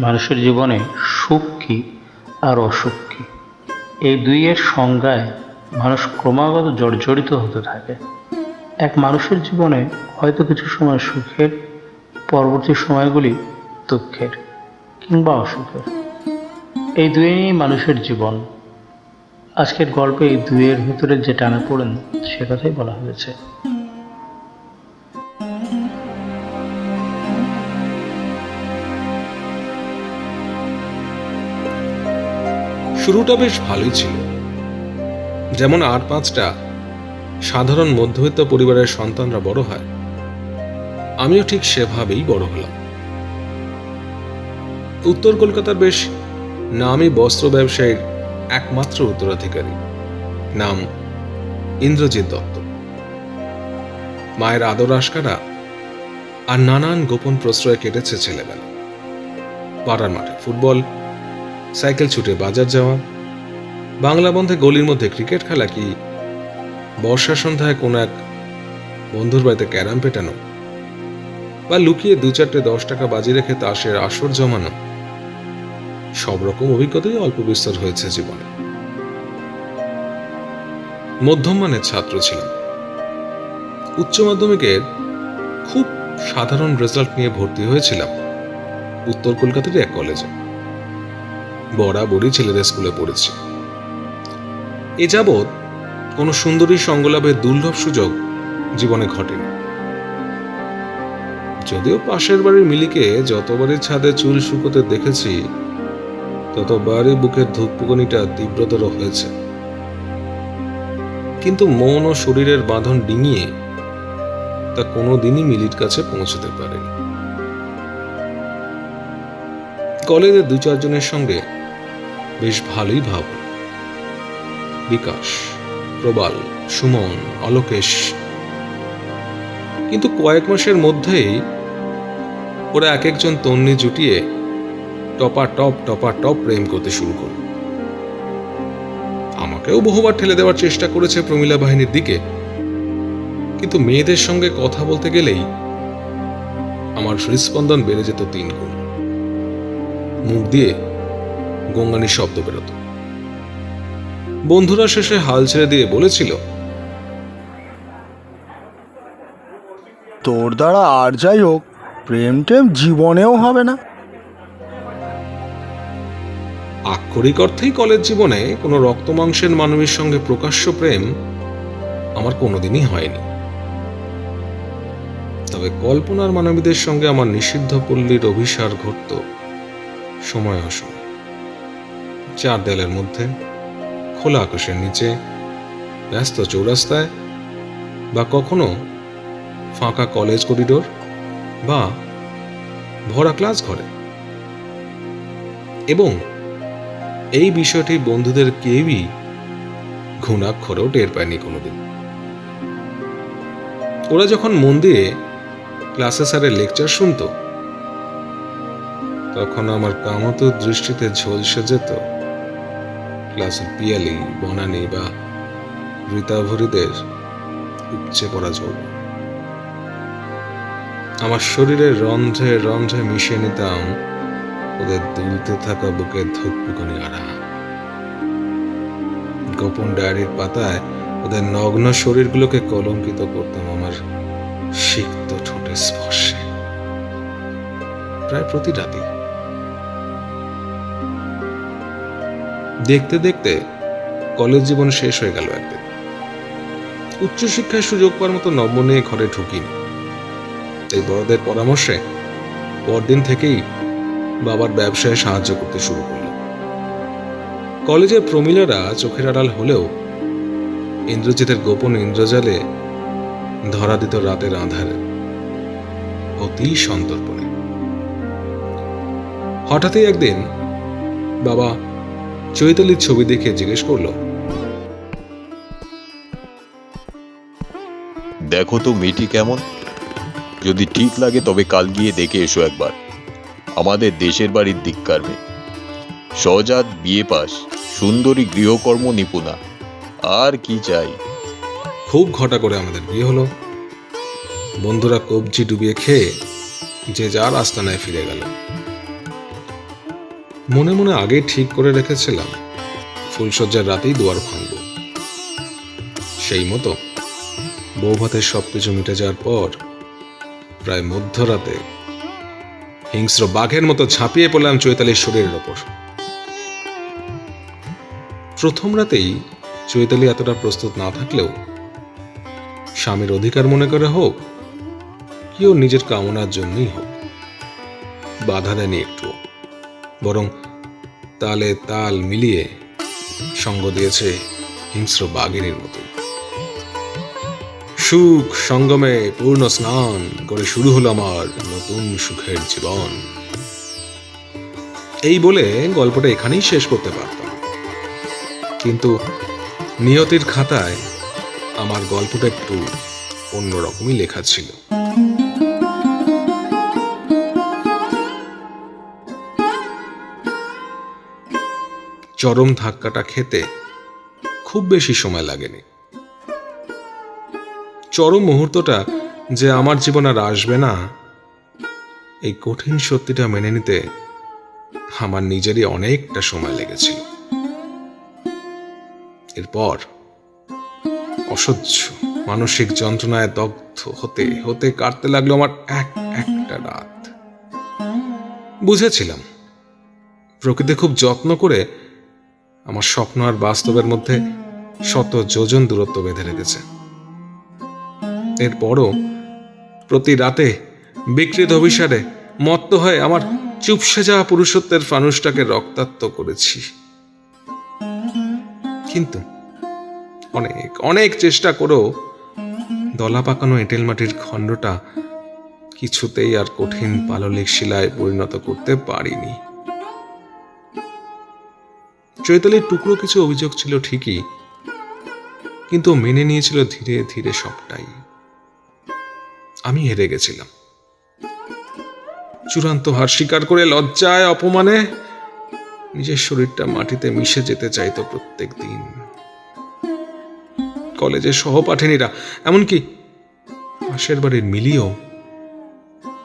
মানুষের জীবনে সুখ কী আর অসুখ কী? এই দুইয়ের সংজ্ঞায় মানুষ ক্রমাগত জর্জরিত হতে থাকে। এক মানুষের জীবনে হয়তো কিছু সময় সুখের, পরবর্তী সময়গুলি দুঃখের কিংবা অসুখের। এই দুয়ে নিয়েই মানুষের জীবন। আজকের গল্পে এই দুইয়ের ভিতরে যে টানা পড়েন, সে কথাই বলা হয়েছে। শুরুটা বেশ ভালোই ছিল। যেমন আর পাঁচটা সাধারণ মধ্যবিত্ত পরিবারের সন্তানরা বড় হয়, আমিও ঠিক সেভাবেই বড় হলাম। উত্তর কলকাতার বেশ নামী বস্ত্র ব্যবসায়ীর একমাত্র উত্তরাধিকারী, নাম ইন্দ্রজিৎ দত্ত। মায়ের আদর আশকারা আর নানান গোপন প্রশ্রয় কেটেছে ছেলেবেলা পাড়ার মাঠে ফুটবল সাইকেল ছুটে বাজার যাওয়া। বাংলা বন্ধে গলির মধ্যে ক্রিকেট খেলা কি? বর্ষা সন্ধ্যায় কোনো এক বন্ধুর বাড়িতে ক্যারাম পেটানো? বা লুকিয়ে দু চারটে দশ টাকা বাজি রেখে তাসের আসর জমানো? সব রকম অভিজ্ঞতাই অল্প বিস্তর হয়েছে জীবনে। মধ্যম মানের ছাত্র ছিলাম। উচ্চ মাধ্যমিকের খুব সাধারণ রেজাল্ট নিয়ে ভর্তি হয়েছিলাম। উত্তর কলকাতার এক কলেজে বরাবরই ছেলেদের স্কুলে পড়েছি। এ যাবৎ কোনো সুন্দরী সঙ্গলাভের দুর্লভ সুযোগ জীবনে ঘটেনি। যদিও পাশের বাড়ির মিলিকে যতবারই ছাদে চুল শুকোতে দেখেছি, ততবারই বুকের ধূপপুকনিটা তীব্রতর হয়েছে। কিন্তু মন ও শরীরের বাঁধন ডিঙিয়ে তা কোনোদিনই মিলির কাছে পৌঁছতে পারেনি। কলেজের দু চারজনের সঙ্গে বেশ ভালোই ভাব। বিকাশ, প্রবাল, সুমন, অলোকেশ। কিন্তু কয়েক মাসের মধ্যেই ওরা এক একজন তন্নি জুটিয়ে টপা টপ টপা টপ প্রেম করতে শুরু করল। আমাকেও বহুবার ঠেলে দেওয়ার চেষ্টা করেছে প্রমিলা বাহিনীর দিকে। কিন্তু মেয়েদের সঙ্গে কথা বলতে গেলেই আমার হৃদস্পন্দন বেড়ে যেত তিন গুণ। মুখ দিয়ে গঙ্গানির শব্দ বেরোত। বন্ধুরা শেষে হাল ছেড়ে দিয়ে বলেছিল তোর দ্বারা আর যাই হোক প্রেম টেম জীবনেও হবে না। আক্ষরিক অর্থেই কলেজ জীবনে কোনো রক্তমাংসের মানবীর সঙ্গে প্রকাশ্য প্রেম আমার কোনোদিনই হয়নি। তবে কল্পনার মানবীদের সঙ্গে আমার নিষিদ্ধ পল্লীর অভিসার ঘটত সময় অসময়। চার দেয়ালের মধ্যে, খোলা আকাশের নিচে, ব্যস্ত চৌরাস্তায়, বা কখনো ফাঁকা কলেজ করিডোর, বা ভরা ক্লাস ঘরে। এবং এই বিষয়টি বন্ধুদের কেউই ঘুণাক্ষরেও টের পায়নি কোনোদিন। ওরা যখন মন দিয়ে ক্লাসে স্যারের লেকচার শুনতো, তখন আমার কামত দৃষ্টিতে ঝলসে যেত। ক্লাসের পিয়ালি, বনানি বা রীতাভরীদের উপচে পড়া জল আমার শরীরের রন্ধ্রে রন্ধ্রে মিশিয়ে নিতাম ওদের দুলতে থাকা বুকের ধুকপুকুনি আড়া। গোপন ডায়েরির পাতায় ওদের নগ্ন শরীরগুলোকে কলঙ্কিত করতাম আমার সিক্ত ঠোঁটের স্পর্শে। প্রায় প্রতি রাতে দেখতে দেখতে কলেজ জীবন শেষ হয়ে গেল একদিন। উচ্চশিক্ষায় সুযোগ পাওয়ার মতো নম্ব নিয়ে ঘরে ঢুকিনি। এই বড়দের পরামর্শে পরদিন থেকেই বাবার ব্যবসায় সাহায্য করতে শুরু করল। কলেজের প্রমিলারা চোখের আড়াল হলেও ইন্দ্রজিতের গোপন ইন্দ্রজালে ধরা দিত রাতের আধারে অতি সন্তর্পণে। হঠাৎই একদিন বাবা চৈতালির ছবি দেখে জিজ্ঞেস করল দেখো তো মেয়েটি কেমন। যদি ঠিক লাগে তবে কাল গিয়ে দেখে এসো একবার। আমাদের দেশের বাড়ির দিককার মেয়ে। সজাত বিয়ে পাস সুন্দরী গৃহকর্ম নিপুণা আর কি চাই? খুব ঘটা করে আমাদের বিয়ে হলো। বন্ধুরা কবজি ডুবিয়ে খেয়ে যে যার আস্তানায় ফিরে গেল। মনে মনে আগে ঠিক করে রেখেছিলাম। ফুলসজ্জার রাতেই দুয়ার ভাঙব। সেই মতো বৌভাতের সবকিছু মিটে যাওয়ার পর প্রায় মধ্যরাতে হিংস্র বাঘের মতো ঝাঁপিয়ে পড়লাম চৈতালির শরীরের ওপর। প্রথম রাতেই চৈতালি এতটা প্রস্তুত না থাকলেও স্বামীর অধিকার মনে করে হোক, কি ওর নিজের কামনার জন্যই হোক, বাধা দেয়নি একটু বরং তালে তাল মিলিয়ে সঙ্গ দিয়েছে হিংস্র বাঘিনীর মতো। সুখ সঙ্গমে পূর্ণ স্নান করে শুরু হলো আমার নতুন সুখের জীবন। এই বলে গল্পটা এখানেই শেষ করতে পারতাম। কিন্তু নিয়তির খাতায় আমার গল্পটা একটু অন্যরকমই লেখা ছিল। চরম ধাক্কাটা খেতে খুব বেশি সময় লাগেনি। চরম মুহূর্তটা যে আমার জীবন আর আসবে না, এই কঠিন সত্যিটা মেনে নিতে আমার নিজেরই অনেকটা সময় লেগেছিল। এরপর অসহ্য মানসিক যন্ত্রণায় দগ্ধ হতে হতে কাটতে লাগল আমার এক, একটা রাত। বুঝেছিলাম। প্রকৃতি খুব যত্ন করে আমার স্বপ্ন আর বাস্তবের মধ্যে শত যোজন দূরত্ব বেঁধে রেখেছে। এরপরও প্রতি রাতে বিকৃত অভিসারে মত্ত হয়ে আমার চুপসে যাওয়া পুরুষত্বের ফানুষটাকে রক্তাক্ত করেছি। কিন্তু অনেক অনেক চেষ্টা করেও দলা পাকানো এঁটেল মাটির খণ্ডটা কিছুতেই আর কঠিন পাললিক শিলায় পরিণত করতে পারিনি। চৈতালির টুকরো কিছু অভিযোগ ছিল ঠিকই, কিন্তু মেনে নিয়েছিল ধীরে ধীরে সবটাই। আমি হেরে গেছিলাম। চূড়ান্ত হার স্বীকার করে লজ্জায় অপমানে নিজের শরীরটা মাটিতে মিশে যেতে চাইতো প্রত্যেক দিন। কলেজের সহপাঠিনীরা, এমনকি পাশের বাড়ির মিলিও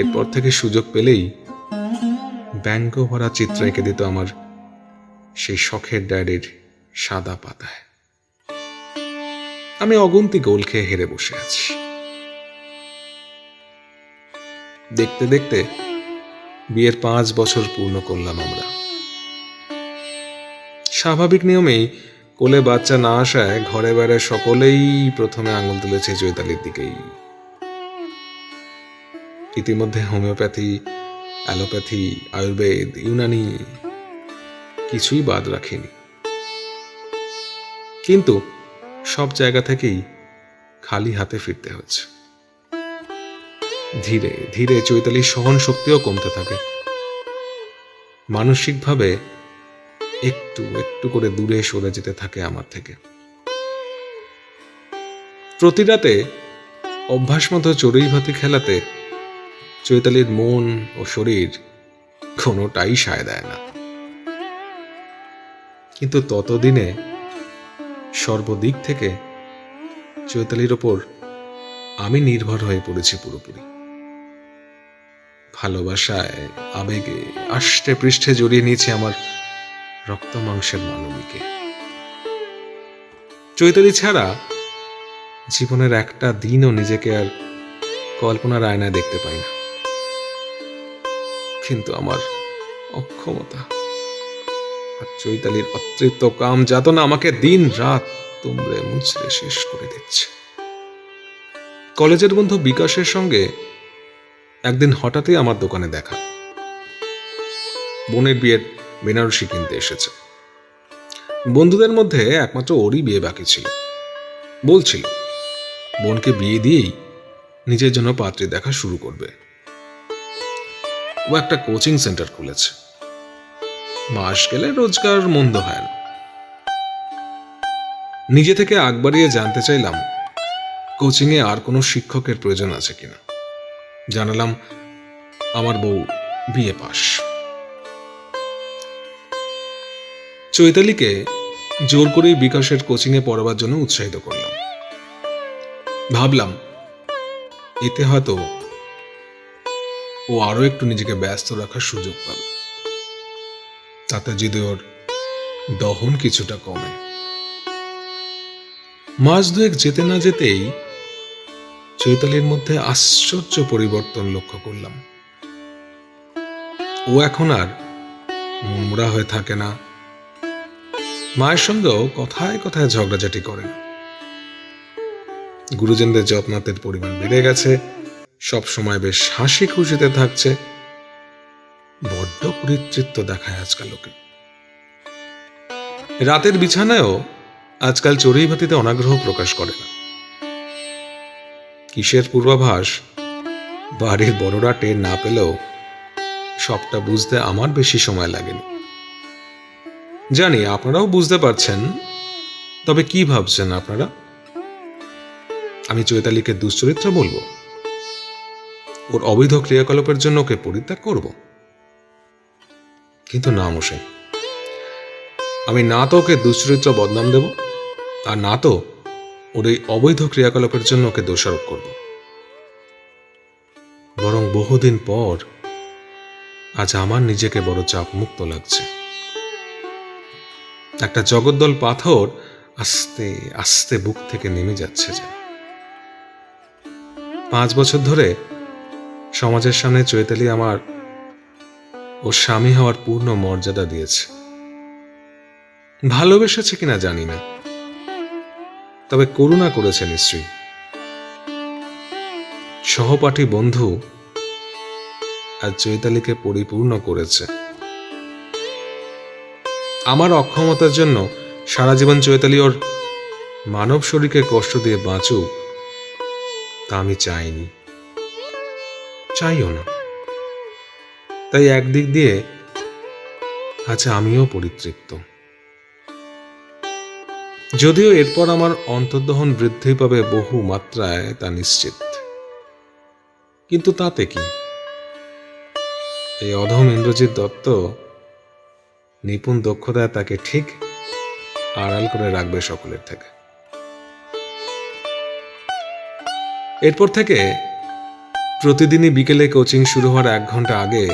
এরপর থেকে সুযোগ পেলেই ব্যঙ্গ ভরা চিত্র এঁকে দিত আমার সেই শখের ডায়েরির সাদা পাতায়। আমি অগুন্তি গোল খেয়ে হেরে বসে আছি। দেখতে দেখতে বিয়ের পাঁচ বছর পূর্ণ করলাম আমরা। স্বাভাবিক নিয়মেই কোলে বাচ্চা না আসায় ঘরে বাইরে সকলেই প্রথমে আঙুল তুলেছে চৈতালির দিকেই। ইতিমধ্যে হোমিওপ্যাথি, অ্যালোপ্যাথি, আয়ুর্বেদ, ইউনানি কিছুই বাদ রাখেনি। কিন্তু সব জায়গা থেকেই খালি হাতে ফিরতে হচ্ছে। ধীরে ধীরে চৈতালির সহন শক্তিও কমতে থাকে। মানসিকভাবে একটু একটু করে দূরে সরে যেতে থাকে আমার থেকে। প্রতি রাতে অভ্যাস মতো চড়ুই ভাতি খেলাতে চৈতালির মন ও শরীর কোনোটাই সায় দেয় না। কিন্তু ততদিনে সর্বদিক থেকে চৈতালির ওপর আমি নির্ভর হয়ে পড়েছি পুরোপুরি। ভালোবাসায় আবেগে, আষ্টে পৃষ্ঠে জড়িয়ে নিয়েছে আমার রক্ত মাংসের মানবীকে। চৈতালি ছাড়া জীবনের একটা দিনও নিজেকে আর কল্পনার আয়নায় দেখতে পাই না। কিন্তু আমার অক্ষমতা আর চৈতালির অতৃপ্ত কাম যাতনা আমাকে দিন রাত তুমড়ে মুচড়ে শেষ করে দিচ্ছে। কলেজের বন্ধু বিকাশের সঙ্গে একদিন হঠাৎই আমার দোকানে দেখা। বোনের বিয়ের বেনারসি কিনতে এসেছে। বন্ধুদের মধ্যে একমাত্র ওরই বিয়ে বাকি ছিল। বলছিল, বোনকে বিয়ে দিয়েই নিজের জন্য পাত্রী দেখা শুরু করবে। ও একটা কোচিং সেন্টার খুলেছে। মাস গেলে রোজগার মন্দ হয় না। নিজে থেকে আগ বাড়িয়ে জানতে চাইলাম, কোচিংয়ে আর কোনো শিক্ষকের প্রয়োজন আছে কিনা। জানালাম, আমার বউ বিয়ে পাশ চৈতালিকে জোর করেই বিকাশের কোচিংয়ে পড়াবার জন্য উৎসাহিত করলাম। ভাবলাম, এতে হয়তো ও আরও একটু নিজেকে ব্যস্ত রাখার সুযোগ পাবে। তাতে যদি ওর দহন কিছুটা কমে। মাস দুয়েক যেতে না যেতেই চৈতালির মধ্যে আশ্চর্য পরিবর্তন লক্ষ্য করলাম। ও এখন আর মুমরা হয়ে থাকে না। মায়ের সঙ্গেও কথায় কথায় ঝগড়াঝাটি করে। না গুরুজনদের যত্নাতের পরিমাণ বেড়ে গেছে। সব সময় বেশ হাসি খুশিতে থাকছে। বড্ড দেখায় আজকাল ওকে রাতের বিছানায়ও আজকাল চড়ুই ভাতিতে অনাগ্রহ প্রকাশ করে না। কিসের পূর্বাভাস? বাড়ির বড়রা টের না পেলেও সবটা বুঝতে আমার বেশি সময় লাগেনি। জানি আপনারাও বুঝতে পারছেন, তবে কি ভাবছেন আপনারা? আমি চৈতালিকে দুশ্চরিত্র বলব? ওর অবৈধ ক্রিয়াকলাপের জন্য ওকে পরিত্যাগ করব? কিন্তু না, মশাই। আমি না তো ওকে দুশ্চরিত্র বদনাম দেব, আর না তো ওর এই অবৈধ ক্রিয়াকলাপের জন্য ওকে দোষারোপ করব। বরং বহুদিন পর আজ আমার নিজেকে বড় চাপ মুক্ত লাগছে। একটা জগদ্দল পাথর আস্তে আস্তে বুক থেকে নেমে যাচ্ছে যেন। পাঁচ বছর ধরে সমাজের সামনে চৈতালি আমার ওর স্বামী হওয়ার পূর্ণ মর্যাদা দিয়েছে। ভালোবেসেছে কিনা জানি না। তবে করুণা করেছে নিশ্চয়ই। সহপাঠী বন্ধু আর চৈতালিকে পরিপূর্ণ করেছে। আমার অক্ষমতার জন্য সারা জীবন চৈতালি ওর মানব শরীরকে কষ্ট দিয়ে বাঁচুক, তা আমি চাইনি। চাইও না। তাই একদিক দিয়ে আচ্ছা আমিও পরিতৃপ্ত। যদিও এরপর আমার অন্তর্দহন বৃদ্ধি পাবে বহু মাত্রায় তা নিশ্চিত। কিন্তু তাতে কি? এই অধম ইন্দ্রজিৎ দত্ত নিপুণ দক্ষতায় তাকে ঠিক আড়াল করে রাখবে সকলের থেকে। এরপর থেকে প্রতিদিনই বিকেলে কোচিং শুরু হওয়ার এক ঘণ্টা আগে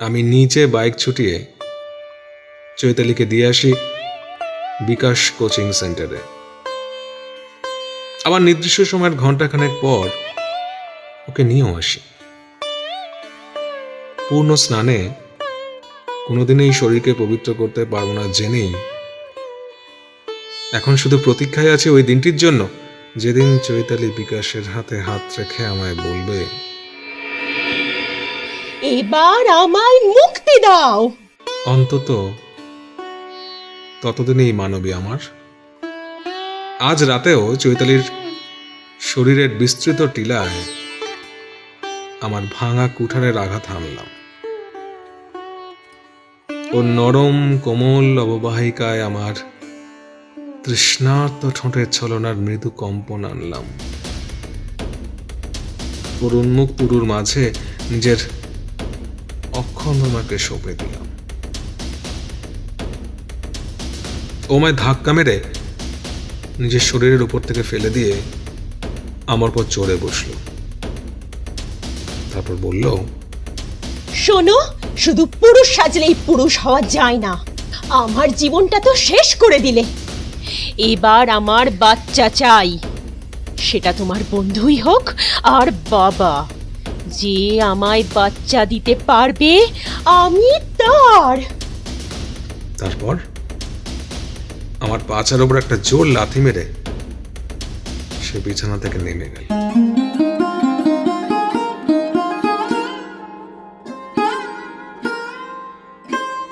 আমি নিচে বাইক ছুটিয়ে চৈতালিকে দিয়ে আসি বিকাশ কোচিং সেন্টারে। আবার নির্দিষ্ট সময়ের ঘন্টাখানেক পর ওকে নিয়েও আসি। পূর্ণ স্নানে কোনোদিনই শরীরকে পবিত্র করতে পারব না জেনেই এখন শুধু প্রতীক্ষায় আছে ওই দিনটির জন্য। যেদিন চৈতালি বিকাশের হাতে হাত রেখে আমায় বলবে এবার আমায় মুক্তি দাও। অন্তত ততদিনেই মানবী আমার। আজ রাতেও চৈতালির শরীরের বিস্তৃত টিলায় আমার ভাঙা কুঠারের আঘাত হানলাম। ও নরম কোমল অববাহিকায় আমার তৃষ্ণার্ত ঠোঁটের ছলনার মৃদু কম্পন আনলাম। ওর উন্মুখ পুরুর মাঝে নিজের অক্ষমতাকে সঁপে দিলাম? ও আমায় ধাক্কা মেরে নিজের শরীরের উপর থেকে ফেলে দিয়ে আমার পর চড়ে বসল। তারপর বলল, শোনো, শুধু পুরুষ সাজলেই পুরুষ হওয়া যায় না। আমার জীবনটা তো শেষ করে দিলে। এবার আমার বাচ্চা চাই। সেটা তোমার বন্ধুই হোক আর বাবা। যে আমায় বাচ্চা দিতে পারবে, আমি তার। তারপর? আমার পাচার ওপর একটা জোর লাথি মেরে সে বিছানা থেকে নেমে গেল।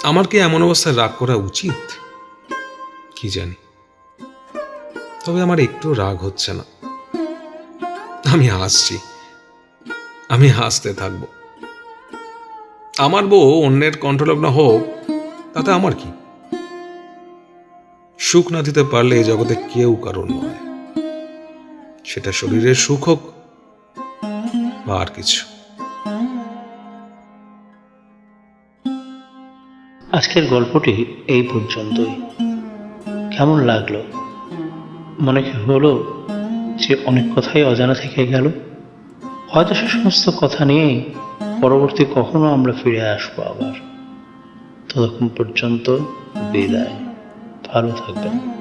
আমার কি এমন অবস্থায় রাগ করা উচিত? কি জানি। তবে আমার একটু রাগ হচ্ছে না। আমি হাসছি। আমি হাসতে থাকব। আমার বউ অন্যের কণ্ঠলগ্ন হোক, তাতে আমার কি? সুখ না দিতে পারলে এই জগতে কেউ কারণ নয়। সেটা শরীরের সুখ হোক বা আর কিছু। আজকের গল্পটি এই পর্যন্তই। কেমন লাগল? মনে হলো যে অনেক কথাই অজানা থেকে গেল? হয়তো সে সমস্ত কথা নিয়েই পরবর্তী কখনো আমরা ফিরে আসব আবার। ততক্ষণ পর্যন্ত বিদায়। ভালো থাকবেন।